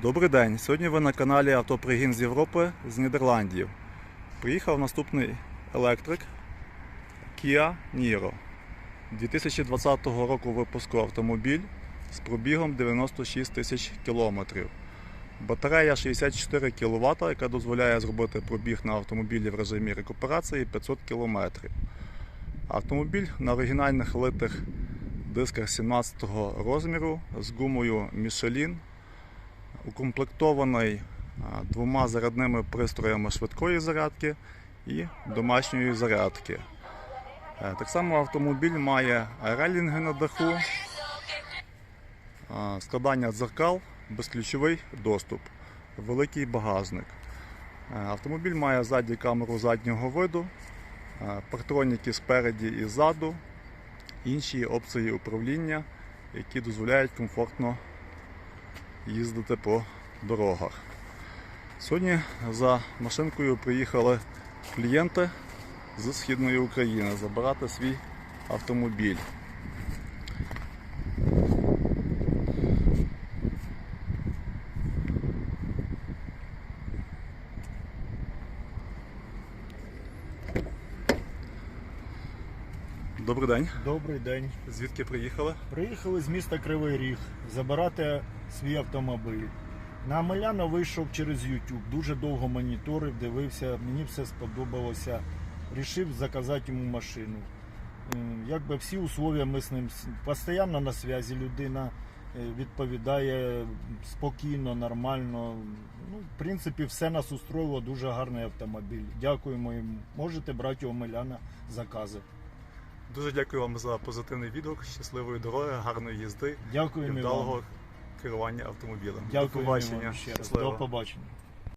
Добрий день. Сьогодні ви на каналі Автопригін з Європи з Нідерландів. Приїхав наступний електрик Kia Niro. 2020 року випуску автомобіль з пробігом 96 тисяч кілометрів. Батарея 64 кВт, яка дозволяє зробити пробіг на автомобілі в режимі рекуперації 500 км. Автомобіль на оригінальних литих дисках 17 розміру з гумою Michelin укомплектований двома зарядними пристроями швидкої зарядки і домашньої зарядки. Е, Так само автомобіль має релінги на даху, складання дзеркал, безключовий доступ, великий багажник. Е, Автомобіль має ззаді камеру заднього виду, е, партроніки спереді і ззаду, інші опції управління, які дозволяють комфортно їздити по дорогах. Сьогодні за машинкою приїхали клієнти з Східної України забирати свій автомобіль. Добрий день. Добрий день. Звідки приїхали? Приїхали з міста Кривий Ріг забирати свій автомобіль. На Омеляна вийшов через YouTube. Дуже довго моніторив, дивився, мені все сподобалося. Рішив заказати йому машину. Якби всі условия ми з ним постійно на зв'язі. Людина е, відповідає спокійно, нормально. Ну, в принципі, все нас устроїло. Дуже гарний автомобіль. Дякуємо йому. Можете брати у Омеляна закази. Дуже дякую вам за позитивний відгук, щасливої дороги, гарної їзди і Дякуємо вам. вдалого керування автомобілем. До Дякую побачення. вам ще раз. Щасливо. До побачення.